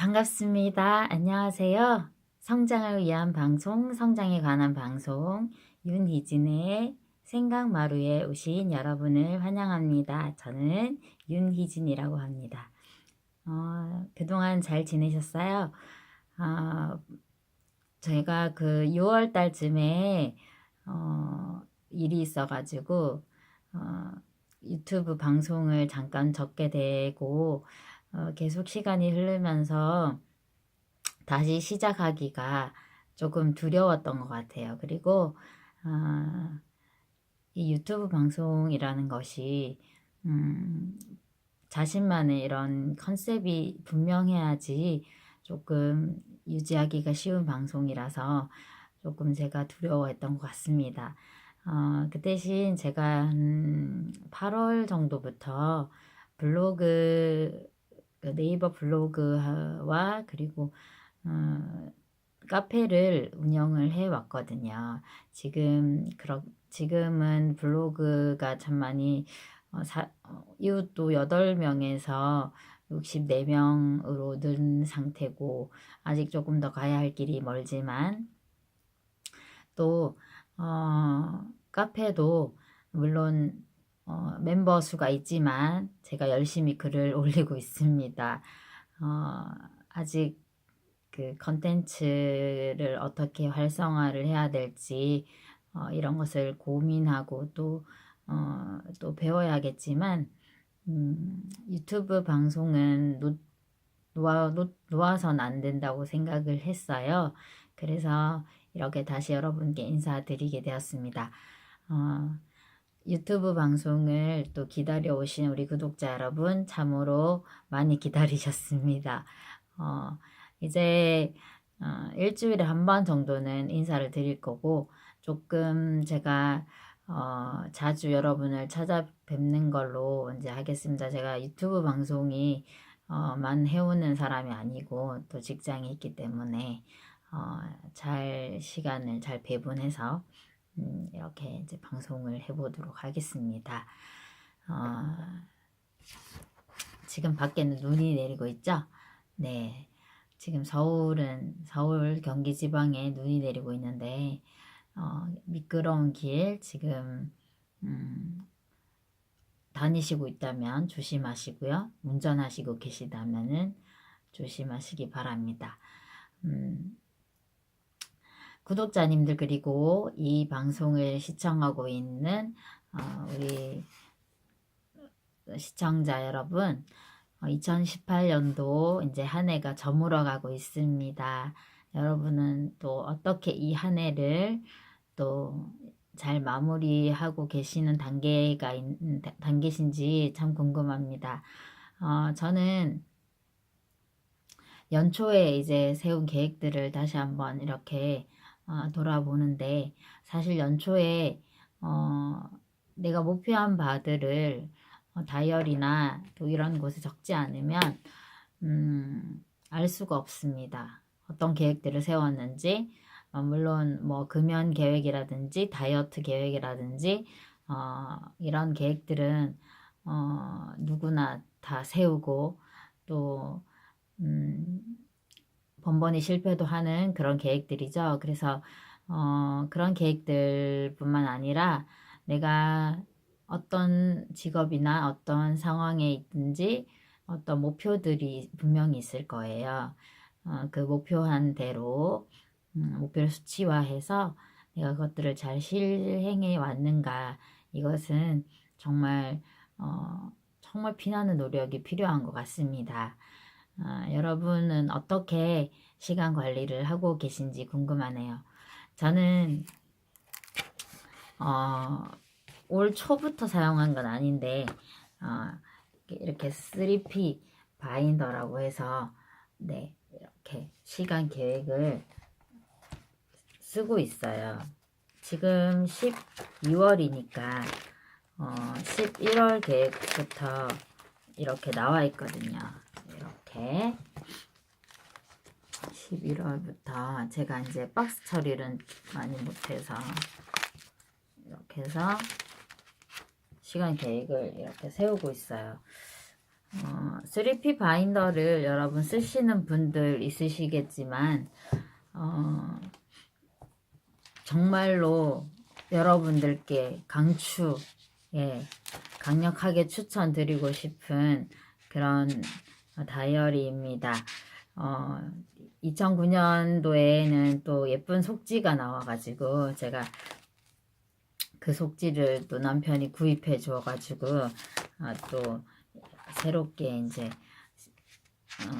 반갑습니다. 안녕하세요. 성장을 위한 방송, 성장에 관한 방송, 윤희진의 생각마루에 오신 여러분을 환영합니다. 저는 윤희진이라고 합니다. 어, 그동안 잘 지내셨어요? 어, 저희가 그 6월 달쯤에 어, 일이 있어가지고 어, 유튜브 방송을 잠깐 접게 되고 어, 계속 시간이 흐르면서 다시 시작하기가 조금 두려웠던 것 같아요. 그리고 어, 이 유튜브 방송이라는 것이 음, 자신만의 이런 컨셉이 분명해야지 조금 유지하기가 쉬운 방송이라서 조금 제가 두려워했던 것 같습니다. 어, 그 대신 제가 한 8월 정도부터 블로그 그 네이버 블로그와 그리고 어, 카페를 운영을 해 왔거든요. 지금 그러, 지금은 블로그가 참 많이 어, 사, 어, 이웃도 8명에서 64명으로 는 상태고 아직 조금 더 가야 할 길이 멀지만 또 어, 카페도 물론 어, 멤버 수가 있지만 제가 열심히 글을 올리고 있습니다. 어, 아직 그 컨텐츠를 어떻게 활성화를 해야 될지 어, 이런 것을 고민하고 또, 어, 또 배워야겠지만 음, 유튜브 방송은 놓, 놓아, 놓, 놓아선 안 된다고 생각을 했어요. 그래서 이렇게 다시 여러분께 인사드리게 되었습니다. 어, 유튜브 방송을 또 기다려 오신 우리 구독자 여러분 참으로 많이 기다리셨습니다. 어, 이제 어, 일주일에 한 번 정도는 인사를 드릴 거고 조금 제가 어, 자주 여러분을 찾아뵙는 걸로 이제 하겠습니다. 제가 유튜브 방송이 어, 만 해오는 사람이 아니고 또 직장이 있기 때문에 어, 잘 시간을 잘 배분해서 음, 이렇게 이제 방송을 해보도록 하겠습니다. 어, 지금 밖에는 눈이 내리고 있죠? 네. 지금 서울은, 서울 경기 지방에 눈이 내리고 있는데, 어, 미끄러운 길 지금, 음, 다니시고 있다면 조심하시고요. 운전하시고 계시다면은 조심하시기 바랍니다. 음, 구독자님들 그리고 이 방송을 시청하고 있는 어, 우리 시청자 여러분 2018년도 어, 이제 한 해가 저물어 가고 있습니다. 여러분은 또 어떻게 이 한 해를 또 잘 마무리하고 계시는 단계가 있, 단계신지 참 궁금합니다. 어, 저는 연초에 이제 세운 계획들을 다시 한번 이렇게 어, 돌아보는데 사실 연초에 어, 내가 목표한 바들을 어, 다이어리나 또 이런 곳에 적지 않으면 음, 알 수가 없습니다. 어떤 계획들을 세웠는지 어, 물론 뭐 금연 계획이라든지 다이어트 계획이라든지 어, 이런 계획들은 어, 누구나 다 세우고 또 음, 번번이 실패도 하는 그런 계획들이죠. 그래서 어, 그런 계획들뿐만 아니라 내가 어떤 직업이나 어떤 상황에 있든지 어떤 목표들이 분명히 있을 거예요. 어, 그 목표한 대로 음, 목표를 수치화해서 내가 그것들을 잘 실행해 왔는가 이것은 정말 어, 정말 피나는 노력이 필요한 것 같습니다. 아, 여러분은 어떻게 시간 관리를 하고 계신지 궁금하네요. 저는 어, 올 초부터 사용한 건 아닌데 어, 이렇게 3P 바인더라고 해서 네 이렇게 시간 계획을 쓰고 있어요. 지금 12월이니까 어, 11월 계획부터 이렇게 나와 있거든요. 이렇게 11월부터 제가 이제 박스 처리를 많이 못해서 이렇게 해서 시간 계획을 이렇게 세우고 있어요. 어, 3P 바인더를 여러분 쓰시는 분들 있으시겠지만 어, 정말로 여러분들께 강추, 예, 강력하게 추천드리고 싶은 그런 다이어리입니다. 어, 2009년도에는 또 예쁜 속지가 나와가지고 제가 그 속지를 또 남편이 구입해 주어가지고 어, 또 새롭게 이제 어,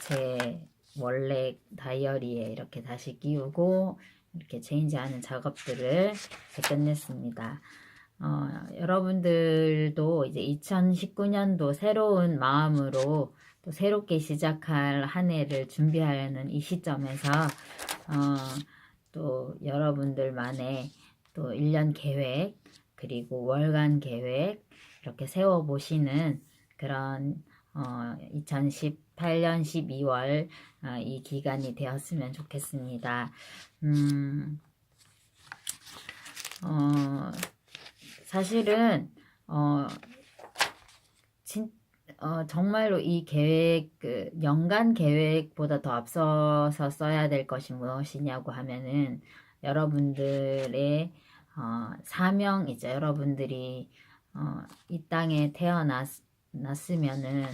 제 원래 다이어리에 이렇게 다시 끼우고 이렇게 체인지하는 작업들을 끝냈습니다. 어, 여러분들도 이제 2019년도 새로운 마음으로 또 새롭게 시작할 한 해를 준비하려는 이 시점에서 어, 또 여러분들만의 또 1년 계획 그리고 월간 계획 이렇게 세워 보시는 그런 어, 2018년 12월 어, 이 기간이 되었으면 좋겠습니다. 음, 어, 사실은 어, 진, 어, 정말로 이 계획, 그 연간 계획보다 더 앞서서 써야 될 것이 무엇이냐고 하면은 여러분들의 어, 사명이죠. 여러분들이 어, 이 땅에 태어났으면은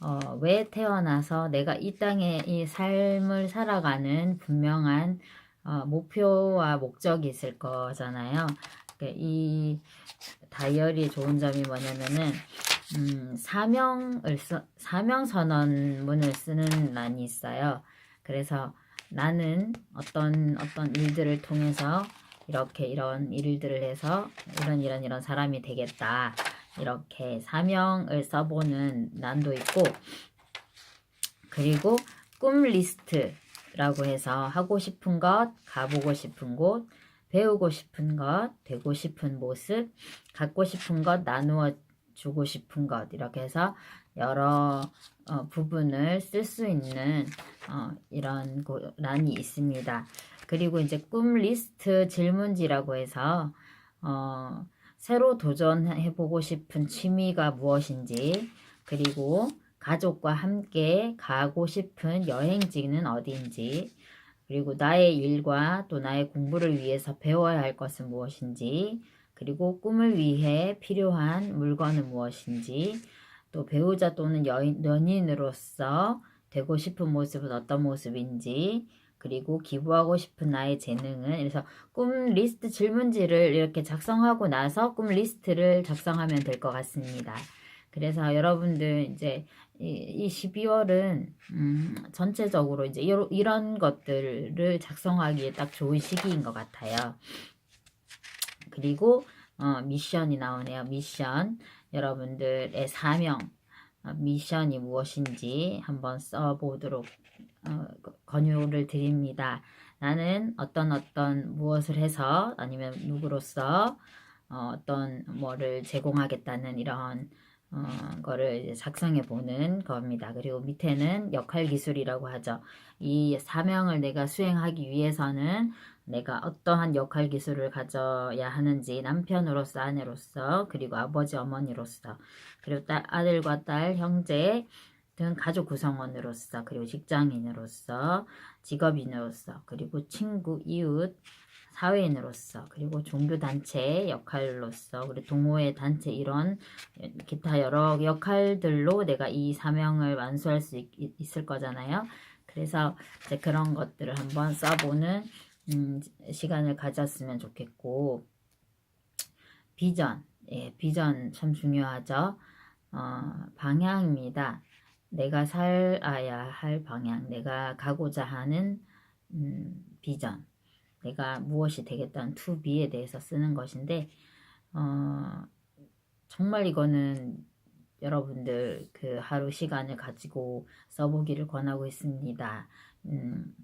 어, 왜 태어나서 내가 이 땅에 이 삶을 살아가는 분명한 어, 목표와 목적이 있을 거잖아요. 그러니까 이 다이어리의 좋은 점이 뭐냐면은 음, 사명을 써, 사명 선언문을 쓰는欄이 있어요. 그래서 나는 어떤 어떤 일들을 통해서 이렇게 이런 일들을 해서 이런 이런 이런 사람이 되겠다. 이렇게 사명을 써보는 난도 있고 그리고 꿈 리스트라고 해서 하고 싶은 것, 가보고 싶은 곳, 배우고 싶은 것, 되고 싶은 모습, 갖고 싶은 것, 나누어 주고 싶은 것 이렇게 해서 여러 어, 부분을 쓸 수 있는 어, 이런 고, 란이 있습니다. 그리고 이제 꿈 리스트 질문지라고 해서 어, 새로 도전해보고 싶은 취미가 무엇인지 그리고 가족과 함께 가고 싶은 여행지는 어디인지 그리고 나의 일과 또 나의 공부를 위해서 배워야 할 것은 무엇인지 그리고 꿈을 위해 필요한 물건은 무엇인지 또 배우자 또는 여인, 연인으로서 되고 싶은 모습은 어떤 모습인지 그리고 기부하고 싶은 나의 재능은 그래서 꿈 리스트 질문지를 이렇게 작성하고 나서 꿈 리스트를 작성하면 될 것 같습니다. 그래서 여러분들 이제 이 12월은 음 전체적으로 이제 이런 것들을 작성하기에 딱 좋은 시기인 것 같아요. 그리고 어, 미션이 나오네요. 미션 여러분들의 사명 어, 미션이 무엇인지 한번 써보도록 어, 권유를 드립니다. 나는 어떤 어떤 무엇을 해서 아니면 누구로서 어, 떤 뭐를 제공하겠다는 이런 어, 거를 작성해 보는 겁니다. 그리고 밑에는 역할 기술이라고 하죠. 이 사명을 내가 수행하기 위해서는 내가 어떠한 역할 기술을 가져야 하는지 남편으로서 아내로서 그리고 아버지 어머니로서 그리고 딸, 아들과 딸 형제 등 가족 구성원으로서 그리고 직장인으로서 직업인으로서 그리고 친구 이웃 사회인으로서 그리고 종교단체 역할로서 그리고 동호회 단체 이런 기타 여러 역할들로 내가 이 사명을 완수할 수 있, 있을 거잖아요. 그래서 이제 그런 것들을 한번 써보는 음, 시간을 가졌으면 좋겠고 비전, 예, 비전 참 중요하죠. 어, 방향입니다. 내가 살아야 할 방향, 내가 가고자 하는 음, 비전, 내가 무엇이 되겠다는 투비에 대해서 쓰는 것인데 어, 정말 이거는 여러분들 그 하루 시간을 가지고 써보기를 권하고 있습니다. 음,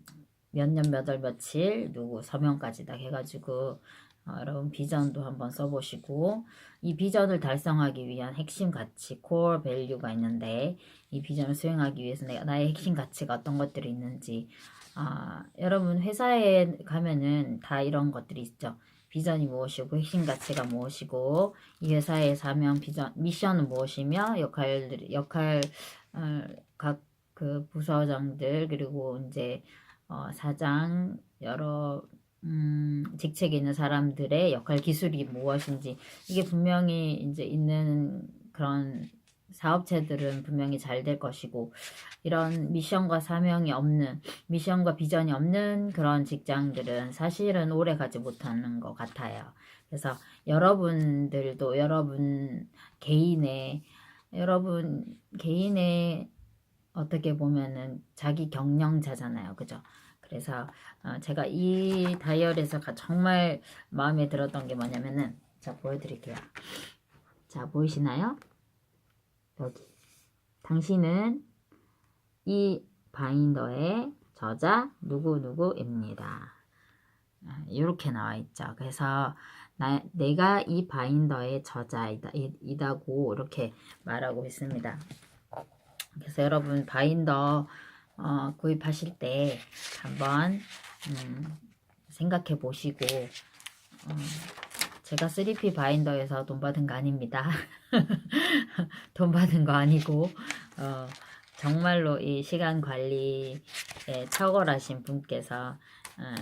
몇 년, 몇 월, 며칠, 누구 서명까지 다 해가지고 어, 여러분 비전도 한번 써보시고 이 비전을 달성하기 위한 핵심 가치, core value가 있는데 이 비전을 수행하기 위해서 내가 나의 핵심 가치가 어떤 것들이 있는지 아, 여러분 회사에 가면은 다 이런 것들이 있죠. 비전이 무엇이고 핵심 가치가 무엇이고 이 회사의 사명 비전 미션은 무엇이며 역할 역할 어, 각그 부서장들 그리고 이제 어, 사장 여러 음, 직책에 있는 사람들의 역할 기술이 무엇인지 이게 분명히 이제 있는 그런 사업체들은 분명히 잘 될 것이고 이런 미션과 사명이 없는 미션과 비전이 없는 그런 직장들은 사실은 오래 가지 못하는 것 같아요. 그래서 여러분들도 여러분 개인의 여러분 개인의 어떻게 보면은 자기 경영자잖아요. 그죠? 그래서 어, 제가 이 다이얼에서 가- 정말 마음에 들었던 게 뭐냐면은 자 보여드릴게요. 자 보이시나요? 여기 당신은 이 바인더의 저자 누구누구입니다. 이렇게 나와 있죠. 그래서 나, 내가 이 바인더의 저자이다 이다고 이렇게 말하고 있습니다. 그래서 여러분 바인더 어, 구입하실 때 한번 음, 생각해 보시고 어, 제가 3P 바인더에서 돈 받은 거 아닙니다. 돈 받은 거 아니고 어, 정말로 이 시간 관리에 탁월하신 분께서 어,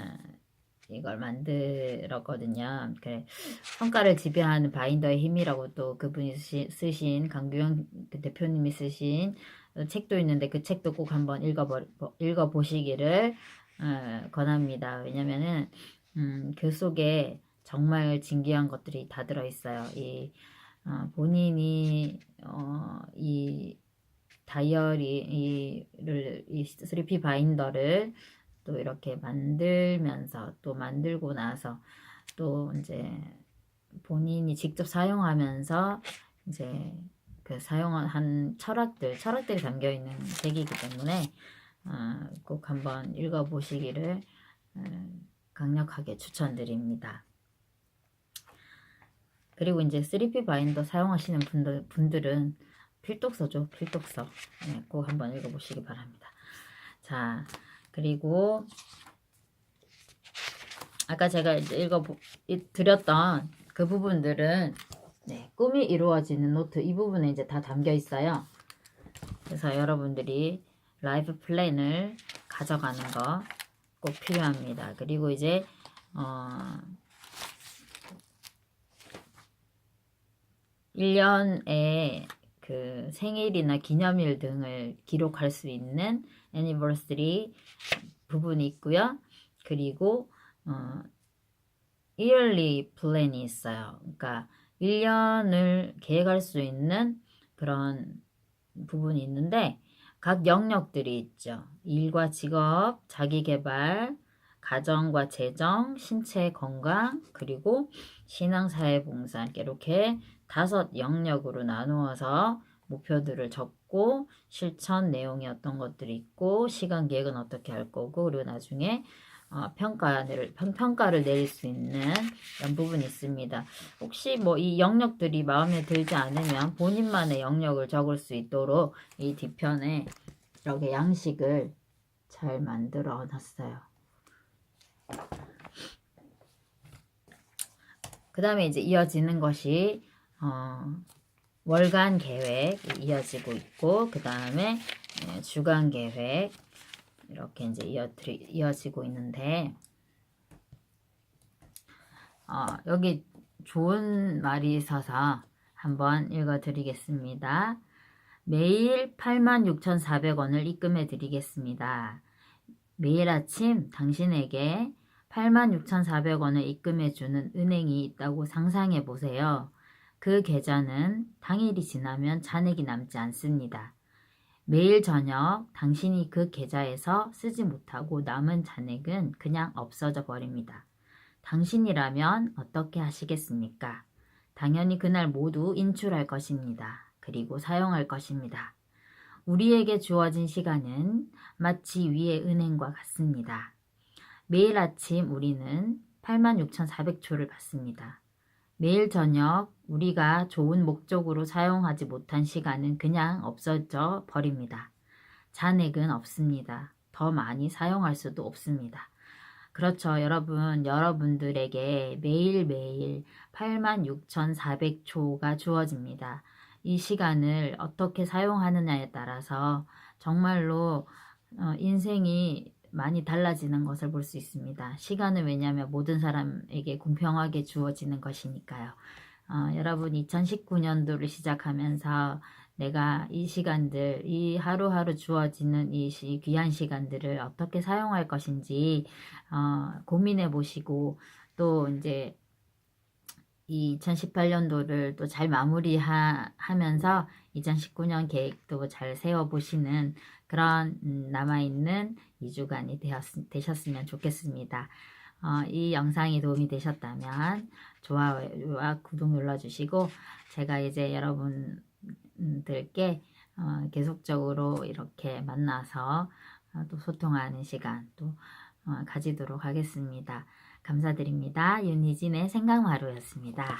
이걸 만들었거든요. 그 성과를 지배하는 바인더의 힘이라고 또 그분이 쓰신, 강규영 그 대표님이 쓰신 어, 책도 있는데 그 책도 꼭 한번 읽어보, 읽어보시기를 어, 권합니다. 왜냐면은 음, 그 속에 정말 진귀한 것들이 다 들어있어요. 이 어, 본인이 어, 이 다이어리 이를 이 3P 바인더를 또 이렇게 만들면서 또 만들고 나서 또 이제 본인이 직접 사용하면서 이제 그 사용한 철학들, 철학들이 담겨 있는 책이기 때문에 어, 꼭 한번 읽어보시기를 어, 강력하게 추천드립니다. 그리고 이제 3P 바인더 사용하시는 분들, 분들은 필독서죠, 필독서. 네, 꼭 한번 읽어보시기 바랍니다. 자, 그리고 아까 제가 읽어 드렸던 그 부분들은 네, 꿈이 이루어지는 노트 이 부분에 이제 다 담겨 있어요. 그래서 여러분들이 라이프 플랜을 가져가는 거 꼭 필요합니다. 그리고 이제 어 1년에 그 생일이나 기념일 등을 기록할 수 있는 애니버스리 부분이 있고요. 그리고 어 yearly 플랜이 있어요. 그러니까 1년을 계획할 수 있는 그런 부분이 있는데 각 영역들이 있죠. 일과 직업, 자기 개발, 가정과 재정, 신체 건강, 그리고 신앙 사회 봉사 이렇게 다섯 영역으로 나누어서 목표들을 적고 실천 내용이 어떤 것들이 있고 시간 계획은 어떻게 할 거고 그리고 나중에 어, 평가를 평가를 내릴 수 있는 이런 부분이 있습니다. 혹시 뭐 이 영역들이 마음에 들지 않으면 본인만의 영역을 적을 수 있도록 이 뒤편에 이렇게 양식을 잘 만들어 놨어요. 그 다음에 이제 이어지는 것이 어, 월간 계획 이어지고 있고 그 다음에 주간 계획 이렇게 이제 이어드리, 이어지고 있는데 어, 여기 좋은 말이 있어서 한번 읽어드리겠습니다. 매일 86,400원을 입금해 드리겠습니다. 매일 아침 당신에게 86,400원을 입금해 주는 은행이 있다고 상상해 보세요. 그 계좌는 당일이 지나면 잔액이 남지 않습니다. 매일 저녁 당신이 그 계좌에서 쓰지 못하고 남은 잔액은 그냥 없어져 버립니다. 당신이라면 어떻게 하시겠습니까? 당연히 그날 모두 인출할 것입니다. 그리고 사용할 것입니다. 우리에게 주어진 시간은 마치 위의 은행과 같습니다. 매일 아침 우리는 86,400초를 받습니다. 매일 저녁 우리가 좋은 목적으로 사용하지 못한 시간은 그냥 없어져 버립니다. 잔액은 없습니다. 더 많이 사용할 수도 없습니다. 그렇죠. 여러분, 여러분들에게 매일매일 86,400초가 주어집니다. 이 시간을 어떻게 사용하느냐에 따라서 정말로 어, 인생이 많이 달라지는 것을 볼 수 있습니다. 시간은 왜냐하면 모든 사람에게 공평하게 주어지는 것이니까요. 어, 여러분 2019년도를 시작하면서 내가 이 시간들, 이 하루하루 주어지는 이 시- 귀한 시간들을 어떻게 사용할 것인지 어, 고민해 보시고 또 이제 이 2018년도를 또 잘 마무리하면서 2019년 계획도 잘 세워보시는 그런 음, 남아있는 2주간이 되셨으면 좋겠습니다. 어, 이 영상이 도움이 되셨다면 좋아요와 구독 눌러주시고 제가 이제 여러분들께 어, 계속적으로 이렇게 만나서 어, 또 소통하는 시간 또 어, 가지도록 하겠습니다. 감사드립니다. 윤희진의 생각마루였습니다.